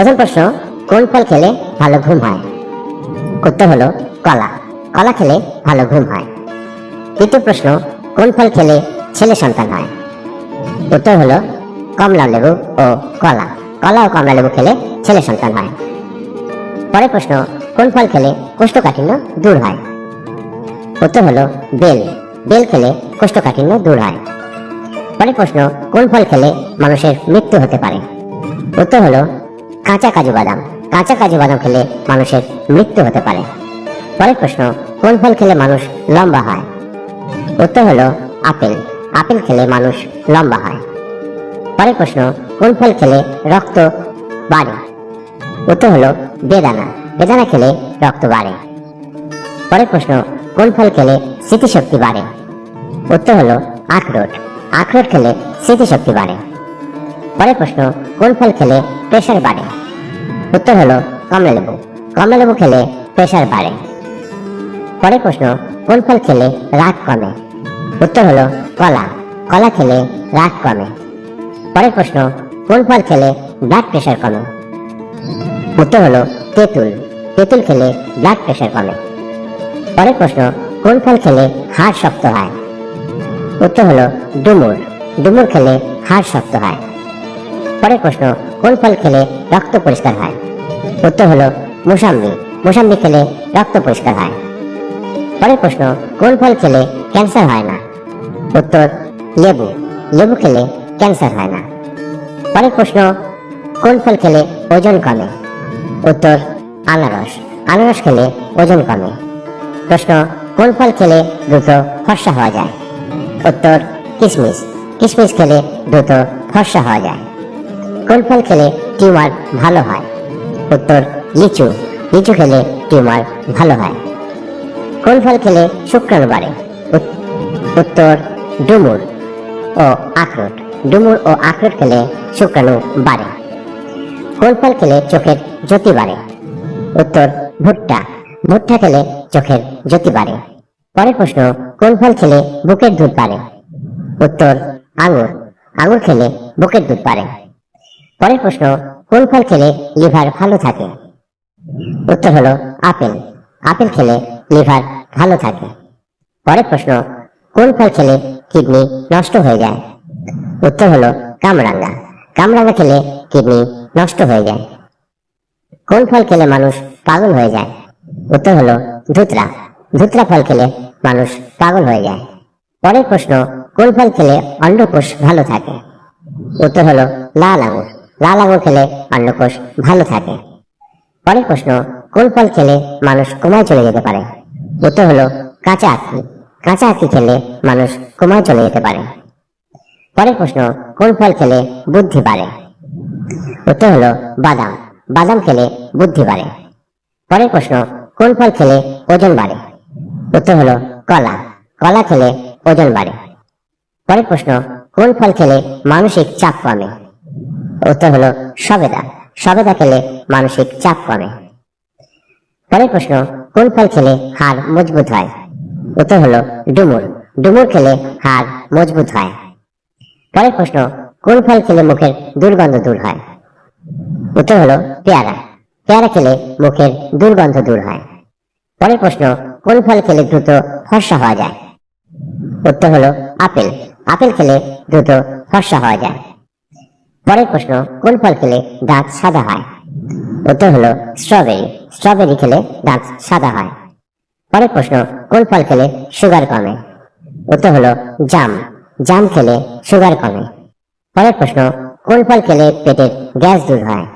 প্রথম প্রশ্ন? কোন ফল খেলে ভালো ঘুম হয়? উত্তর হলো কলা। কলা খেলে ভালো ঘুম হয়। তৃতীয় প্রশ্ন, কোন ফল খেলে ছেলে সন্তান হয়? উত্তর হলো কমলা লেবু ও কলা। কলা ও কমলা লেবু খেলে ছেলে সন্তান হয়। পরের প্রশ্ন, কোন ফল খেলে কোষ্ঠকাঠিন্য দূর হয়? উত্তর হলো বেল। বেল খেলে কোষ্ঠকাঠিন্য দূর হয়। পরের প্রশ্ন, কোন ফল খেলে মানুষের মৃত্যু হতে পারে? উত্তর হলো কাঁচা কাজু বাদাম। কাঁচা কাজু বাদাম খেলে মানুষের মৃত্যু হতে পারে। পরের প্রশ্ন, কোন ফল খেলে মানুষ লম্বা হয়? উত্তর হলো আপেল। আপেল খেলে মানুষ লম্বা হয়। পরের প্রশ্ন, কোন ফল খেলে রক্ত বাড়ে? উত্তর হলো বেদানা। বেদানা খেলে রক্ত বাড়ে। পরের প্রশ্ন, কোন ফল খেলে স্মৃতিশক্তি বাড়ে? উত্তর হলো আখরোট। আখরোট খেলে স্মৃতিশক্তি বাড়ে। পরের প্রশ্ন, কোন ফল খেলে প্রেশার বাড়ে? উত্তর হলো কমলা লেবু কমলা লেবু খেলে প্রেশার বাড়ে। পরের প্রশ্ন, কোন ফল খেলে রাগ কমে? উত্তর হলো কলা। কলা খেলে রাগ কমে। পরের প্রশ্ন, কোন ফল খেলে ব্লাড প্রেশার কমে? উত্তর হলো তেঁতুল। তেঁতুল খেলে ব্লাড প্রেশার কমে। পরের প্রশ্ন, কোন ফল খেলে হাড় শক্ত হয়? উত্তর হলো ডুমুর। ডুমুর খেলে হাড় শক্ত হয়। পরের প্রশ্ন, কোন ফল খেলে রক্ত পরিষ্কার হয়? উত্তর হলো মুসাম্বি। মুসাম্বি খেলে রক্ত পরিষ্কার হয়। পরের প্রশ্ন, কোন ফল খেলে ক্যান্সার হয় না? উত্তর, লেবু। লেবু খেলে ক্যান্সার হয় না। পরের প্রশ্ন, কোন ফল খেলে ওজন কমে? উত্তর, আনারস। আনারস খেলে ওজন কমে। প্রশ্ন, কোন ফল খেলে দ্রুত ফর্সা হওয়া যায়? উত্তর কিশমিশ কিশমিশ খেলে দ্রুত ফর্সা হওয়া যায়। কোন ফল খেলে টিউমার ভালো হয়। উত্তর, লিচু। লিচু খেলে টিউমার ভালো হয়। কোন ফল খেলে শুক্রাণু বাড়ে উত্তর, ডুমুর ও আখরোট। ডুমুর ও আখরোট খেলে শুক্রাণু বাড়ে কোন ফল খেলে চোখের জ্যোতি বাড়ে উত্তর, ভুট্টা। ভুট্টা খেলে চোখের জ্যোতি বাড়ে পরের প্রশ্ন কোন ফল খেলে বুকের দুধ বাড়ে? উত্তর, আঙুর। আঙুর খেলে বুকের দুধ বাড়ে। পরের প্রশ্ন, কোন ফল খেলে লিভার ভালো থাকে? উত্তর হলো আপেল। আপেল খেলে লিভার ভালো থাকে। পরের প্রশ্ন, কোন ফল খেলে কিডনি নষ্ট হয়ে যায়? উত্তর হলো কামরাঙ্গা। কামরাঙ্গা খেলে কিডনি নষ্ট হয়ে যায়। কোন ফল খেলে মানুষ পাগল হয়ে যায়? উত্তর হলো ধুতরা। ধুতরা ফল খেলে মানুষ পাগল হয়ে যায়। পরের প্রশ্ন, কোন ফল খেলে অন্ডকোষ ভালো থাকে? উত্তর হলো লাল আঙুর লাল আঙুর খেলে অন্ডকোষ ভালো থাকে। পরের প্রশ্ন, কোন ফল খেলে মানুষ কোমায় চলে যেতে পারে? উত্তর হলো, কাঁচা আখি। কাঁচা আখি খেলে মানুষ কোমায় চলে যেতে পারে। পরের প্রশ্ন, কোন ফল খেলে বুদ্ধি বাড়ে? উত্তর হলো, বাদাম। বাদাম খেলে বুদ্ধি বাড়ে। পরের প্রশ্ন, কোন ফল খেলে ওজন বাড়ে? উত্তর হলো, কলা। কলা খেলে ওজন বাড়ে। পরের প্রশ্ন, কোন ফল খেলে মানসিক চাপ কমে? উত্তর হলো সবেদা। সবেদা খেলে মানসিক চাপ কমে। পরের প্রশ্ন, কোন ফল খেলে হাড় মজবুত হয়? উত্তর হলো ডুমুর। ডুমুর খেলে হাড় মজবুত হয়। পরের প্রশ্ন, কোন ফল খেলে মুখের দুর্গন্ধ দূর হয়? উত্তর হলো পেয়ারা। পেয়ারা খেলে মুখের দুর্গন্ধ দূর হয়। পরের প্রশ্ন, কোন ফল খেলে দ্রুত ফর্সা হওয়া যায়? উত্তর হলো আপেল। আপেল খেলে দ্রুত ফর্সা হওয়া যায়। পরের প্রশ্ন, কোন ফল খেলে দাঁত সাদা হয়? উত্তর হলো স্ট্রবেরি। স্ট্রবেরি খেলে দাঁত সাদা হয়। পরের প্রশ্ন, কোন ফল খেলে সুগার কমে? উত্তর হলো জাম। জাম খেলে সুগার কমে। পরের প্রশ্ন, কোন ফল খেলে পেটের গ্যাস দূর হয়?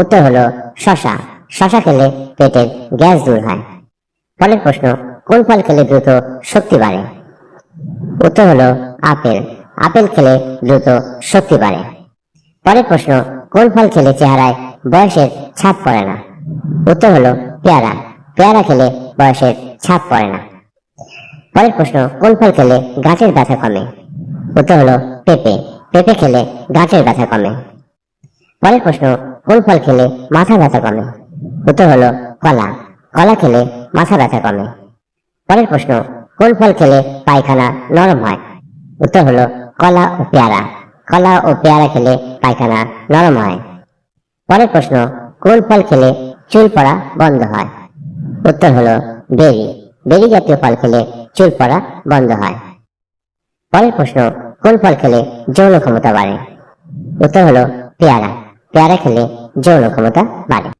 উত্তর হলো শশা। শশা খেলে পেটের গ্যাস দূর হয়। পরের প্রশ্ন, কোন ফল খেলে দ্রুত শক্তি বাড়ে? উত্তর হলো আপেল। আপেল খেলে দ্রুত শক্তি বাড়ে। পরের প্রশ্ন, কোন ফল খেলে চেহারায় বয়সের ছাপ পড়ে না? উত্তর হলো পেয়ারা। পেয়ারা খেলে বয়সের ছাপ পড়ে না। পরের প্রশ্ন, কোন ফল খেলে গাঁটের ব্যথা কমে? উত্তর হলো পেঁপে। পেঁপে খেলে গাঁটের ব্যথা কমে। পরের প্রশ্ন, কোন ফল খেলে মাথা ব্যথা কমে? উত্তর হলো কলা। কলা খেলে মাথা ব্যথা কমে। পরের প্রশ্ন, কোন ফল খেলে পায়খানা নরম হয়? উত্তর হলো কলা ও পেয়ারা। কলা ও পেয়ারা খেলে পায়খানা নরম হয়। পরের প্রশ্ন, কোন ফল খেলে চুল পড়া বন্ধ হয়? উত্তর হলো বেরি। বেরি জাতীয় ফল খেলে চুল পড়া বন্ধ হয়। পরের প্রশ্ন, কোন ফল খেলে যৌন ক্ষমতা বাড়ে? উত্তর হলো পেয়ারা। পেয়ারা খেলে যৌন ক্ষমতা বাড়ে।